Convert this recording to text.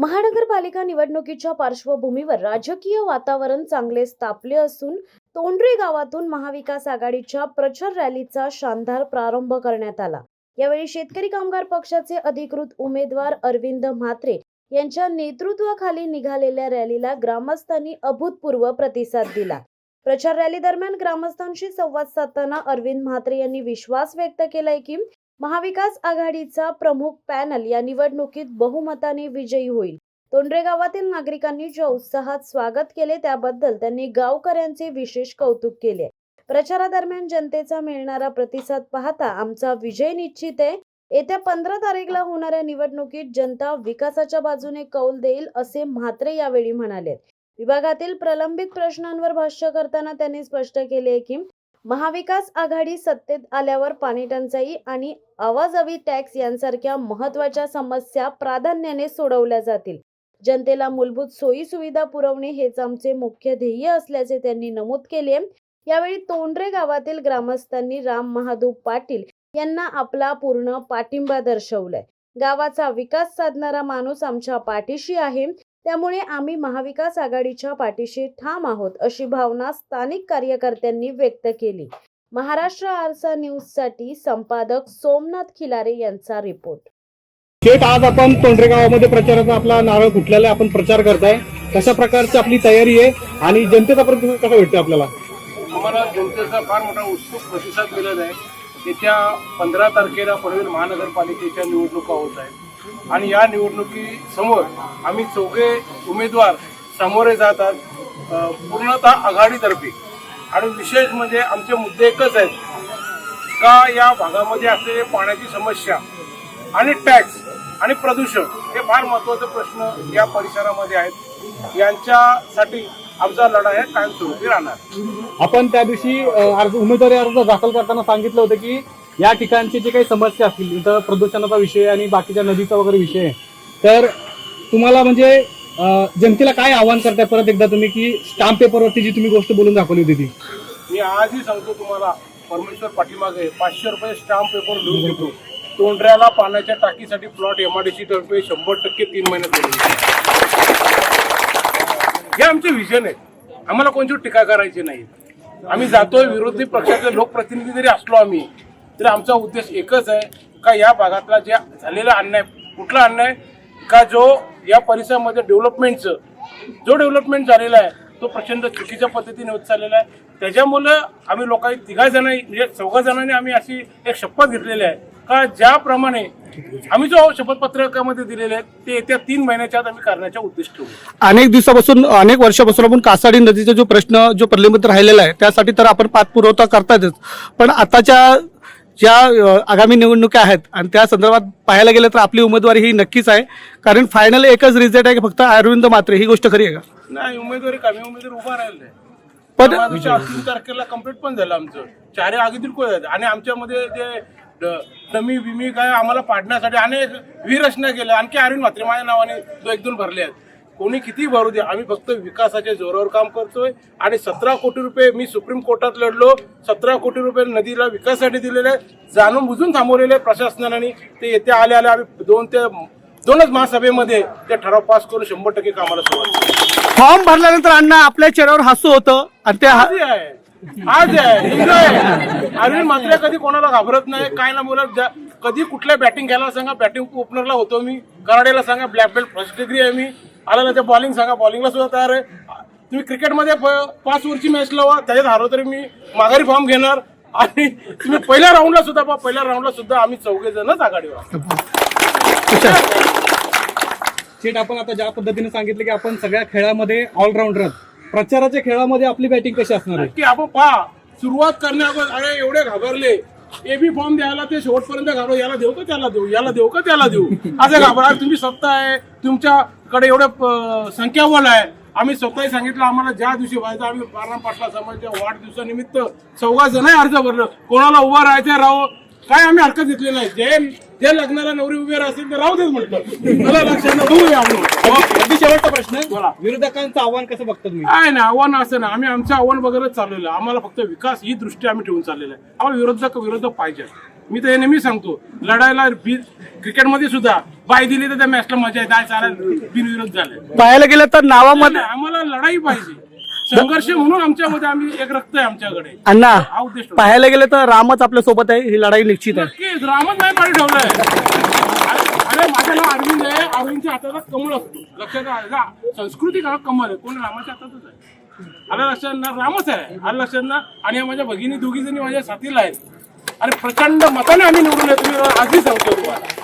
महानगरपालिका निवडणुकीच्या पार्श्वभूमीवर राजकीय वातावरण चांगलेच तापले असून तोंडरे गावातून महाविकास आघाडीच्या प्रचार रॅलीचा शानदार प्रारंभ करण्यात आला. यावेळी शेतकरी कामगार पक्षाचे अधिकृत उमेदवार अरविंद म्हात्रे यांच्या नेतृत्वाखाली निघालेल्या रॅलीला ग्रामस्थांनी अभूतपूर्व प्रतिसाद दिला. प्रचार रॅली दरम्यान ग्रामस्थांशी संवाद साधताना अरविंद म्हात्रे यांनी विश्वास व्यक्त केलाय की महाविकास आघाडीचा प्रमुख पॅनल या निवडणुकीत बहुमताने विजयी होईल. तोंडरे गावातील नागरिकांनी ज्या उत्साहात स्वागत केले त्याबद्दल त्यांनी गावकऱ्यांचे विशेष कौतुक केले. प्रचारादरम्यान जनतेचा मिळणारा प्रतिसाद पाहता आमचा विजय निश्चित आहे. येत्या पंधरा तारीखला होणाऱ्या निवडणुकीत जनता विकासाच्या बाजूने कौल देईल असे म्हात्रे यावेळी म्हणाले. विभागातील प्रलंबित प्रश्नांवर भाष्य करताना त्यांनी स्पष्ट केले की महाविकास आघाडी सत्तेत आल्यावर पाणी टंचाई आणि आवाजावी टॅक्स यांसारख्या महत्त्वाच्या समस्या प्राधान्याने सोडवल्या जातील. जनतेला मूलभूत सोयी सुविधा पुरवणे हेच आमचे मुख्य ध्येय असल्याचे त्यांनी नमूद केले. यावेळी तोंडरे गावातील ग्रामस्थांनी राम महादू पाटील यांना आपला पूर्ण पाठिंबा दर्शवलाय. गावाचा विकास साधणारा माणूस आमच्या पाठीशी आहे. त्यामुळे आम्ही महाविकास आघाडीच्या पाठीशी ठाम आहोत अशी भावना स्थानिक कार्यकर्त्यांनी व्यक्त केली. महाराष्ट्र आरसा न्यूजसाठी संपादक सोमनाथ खिलारे यांचा रिपोर्ट. थेट आज आपण तोंडरे गावामध्ये प्रचाराचा आपला नारळ आहे आपण प्रचार करताय. कशा प्रकारची आपली तयारी आहे आणि जनतेचा प्रतिसाद कसा भेटतो आपल्याला? आम्हाला जनतेचा फार मोठा उत्सुक प्रतिसाद मिळत आहे. येत्या पंधरा तारखेला पनवेल महानगरपालिकेच्या निवडणुका होत आहेत. आणि या निवडणुकीसमोर आम्ही चौघे उमेदवार सामोरे जातात पूर्णतः आघाडीतर्फे. आणि विशेष म्हणजे आमचे मुद्दे एकच आहेत का या भागामध्ये असलेली पाण्याची समस्या आणि टॅक्स आणि प्रदूषण हे फार महत्त्वाचे प्रश्न या परिसरामध्ये आहेत. यांच्यासाठी आमचा लढा हे कायमस्वरूपी राहणार. आपण त्या दिवशी अर्ज उमेदवारी अर्ज दाखल करताना सांगितलं होतं की या ठिकाणची जे काही समस्या असतील इथं प्रदूषणाचा विषय आणि बाकीच्या नदीचा वगैरे विषय तर तुम्हाला म्हणजे जनतेला काय आव्हान करताय? परत एकदा तुम्ही की स्टाम्प पेपरवरती जी तुम्ही गोष्ट बोलून दाखवली होती ती. मी आजही सांगतो तुम्हाला परमेश्वर पाठीमागे पाचशे रुपये स्टाम्प पेपर लिहून देतो तोंडऱ्याला पाण्याच्या टाकीसाठी प्लॉट एमआरडीसी तर्फे शंभर टक्के तीन महिन्यात हे आमचे विजन आहे. आम्हाला कोणती टीका करायची नाही. आम्ही जातोय विरोधी पक्षाचे लोकप्रतिनिधी जरी असलो आम्ही तरी आमचा उद्देश एकच आहे का या भागातला जे झालेला अन्याय कुठला अन्याय का जो या परिसरामध्ये डेव्हलपमेंटचं जो डेव्हलपमेंट झालेला आहे तो प्रचंड चुकीच्या पद्धतीने होत चाललेला आहे. त्याच्यामुळं आम्ही लोकांनी तिघा जणांनी म्हणजे चौघा जणांनी आम्ही अशी एक शपथ घेतलेली आहे का ज्याप्रमाणे आम्ही जो शपथपत्रकामध्ये दिलेले आहे ते येत्या तीन महिन्याच्या आत आम्ही करण्याचा उद्देश ठेवू. अनेक दिवसापासून अनेक वर्षापासून आपण कासाडी नदीचा जो प्रश्न जो प्रलंबित राहिलेला आहे त्यासाठी तर आपण पाठपुरवठा करतातच. पण आताच्या ज्या आगामी निवडणुका आहेत आणि त्या संदर्भात पाहायला गेलं तर आपली उमेदवारी ही नक्कीच आहे. कारण फायनल एकच रिझल्ट आहे की फक्त अरविंद मात्रे ही गोष्ट खरी आहे का? नाही उमेदवारी कमी उमेदवार उभा राहिले पण तीन तारखेला कंप्लीट पण झालं आमचं. चारही आगीतील कोण आणि आमच्यामध्ये जे डमी बिमी काय आम्हाला पाडण्यासाठी अनेक विरचना केल्या. आणखी अरविंद म्हात्रे माझ्या नावाने एक दोन भरले आहेत. कोणी किती भरू दे आम्ही फक्त विकासाच्या जोरावर काम करतोय आणि सतरा कोटी रुपये मी सुप्रीम कोर्टात लढलो. सतरा कोटी रुपये नदीला विकासासाठी दिलेले जाणून बुजून थांबवलेले प्रशासनाने. ते येत्या आले आले आम्ही दोन ते दोनच महासभेमध्ये ते ठराव पास करून शंभर टक्के कामाला सुरुवात. फॉर्म भरल्यानंतर अण्णा आपल्या चेहऱ्यावर हसू होतं आणि ते आहे. आज आहे. अरविंद मात्र कधी कोणाला घाबरत नाही. काय ना बोलत कधी कुठल्या बॅटिंग घ्यायला सांगा. बॅटिंग ओपनरला होतो मी. कराडेला सांगा. ब्लॅक बेल्ट फर्स्ट डिग्री आहे मी. आला ना ते बॉलिंग सांगा. बॉलिंगला सुद्धा तयार आहे. तुम्ही क्रिकेटमध्ये पाच ओव्हरची मॅच लावा त्याच्यात हारलो तरी मी माघारी फॉर्म घेणार. आणि तुम्ही पहिल्या राऊंडला सुद्धा पहा, पहिल्या राऊंडला सुद्धा आम्ही चौघे जणच आघाडीवर. शेट आपण आता ज्या पद्धतीने सांगितलं की आपण सगळ्या खेळामध्ये ऑलराऊंडर प्रचाराच्या खेळामध्ये आपली बॅटिंग कशी असणार आहे? की आपण पहा. सुरुवात करण्याअगोदर अरे एवढे घाबरले. एबी फॉर्म द्यायला ते शेवटपर्यंत घाबरो याला देऊ का त्याला देऊ? याला देऊ का त्याला देऊ? असं घाबरा तुम्ही सत्ता आहे. तुमच्याकडे एवढे प- संख्याबळ आहे आम्ही स्वतःही सांगितलं आम्हाला ज्या दिवशी व्हायचं आम्ही बारा पाटला समाजाच्या वाढदिवसानिमित्त चौघा जण अर्ज भरलं. कोणाला उभा राहायचं राहो काय आम्ही हरकत घेतली नाही. जे जे लग्नाला नवरी उभे असेल ते राहू देत म्हटलं. मला लक्षात बघूया आपण. अगदी शेवटचा प्रश्न. आहे. बोला. विरोधकांचं आव्हान कसं बघता तुम्ही? काय ना आव्हान असं ना आम्ही आमचं आव्हान वगैरे चाललेलं. आम्हाला फक्त विकास ही दृष्टी आम्ही ठेवून चाललेलं आहे. आम्हाला विरोधक विरोधक पाहिजे मी तर हे नेहमी सांगतो लढायला क्रिकेटमध्ये सुद्धा बाय दिली तर त्या मॅचला मजा येते. सारा बिनविरोध झालाय पाहायला गेलं तर नावामध्ये आम्हाला लढाई पाहिजे. संघर्ष म्हणून आमच्यामध्ये आम्ही एक रक्त आहे आमच्याकडे. अण्णा हा उद्देश ठेवला. पाहायला गेलं तर रामच आपल्यासोबत आहे. ही लढाई निश्चित आहे. नक्कीच रामच नाही पाणी ठेवलंय. अरे अरे, माझं नाव अरविंद आहे. अरविंदच्या हाताचा कमळ असतो. लक्षात आलं? संस्कृती का कमळ आहे. कोण रामाच्या हातातच आहे? आलं लक्षात ना रामच आहे. आलं लक्षात ना आणि या माझ्या भगिनी दोघी जणी माझ्या साथीला आहेत. आणि प्रचंड मताने आम्ही निवडून येतो. मी आधी सांगतो तुम्हाला.